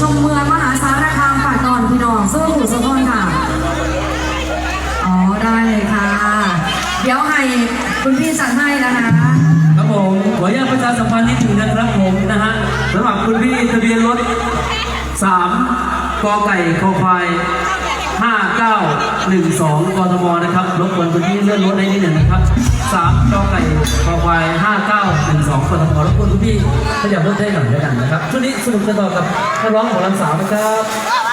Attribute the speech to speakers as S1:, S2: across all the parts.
S1: ชมเมืองมหาสารคามฝากตอนพี่น้องสู้หูสุขนค่ะ อ๋อได้เลยค่ะ เดี๋ยวให้คุณพี่จัดให้นะคะ
S2: ครับผมขออนุญาตประชาสัมพันธ์นิดหนึ่งนะครับผมนะฮะสำหรับคุณพี่ทะเบียนรถ3กอไก่คอควาย 5912กทมนะครับรบกวนพื้นที่เลื่อนรถได้นิดหนึ่งนะครับ3กอไก่คอควาย5912กทมรบกวนพื้นที่ขยับรถได้หน่อยด้วยกันนะครับช่วงนี้สนุกกันต่อกับนักร้องของลำสาวนะครับ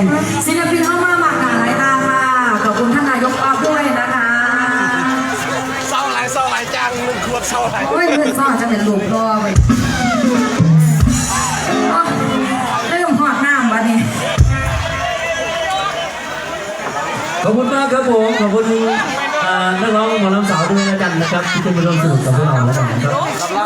S1: นศิลปินเข้ามาหมากหนาหลายตาค่ะ ขอบคุณท่านนายกออฟด้วยนะคะเศร้าหลายเศร้าหลายจังมึงควรเศร้าหลา
S2: ย
S1: โอ้ยเพื่อนเซ้าจะเป็นลูกพ่อไปได้ลงหอดน้ำบัดนี้
S2: ขอบคุณมากครับผม ขอบคุณนักร้องหมอลำสาวด้วยนะกันนะครับที่เป็นร่วมสนุกกับพวกเราแล้วกันนะครับ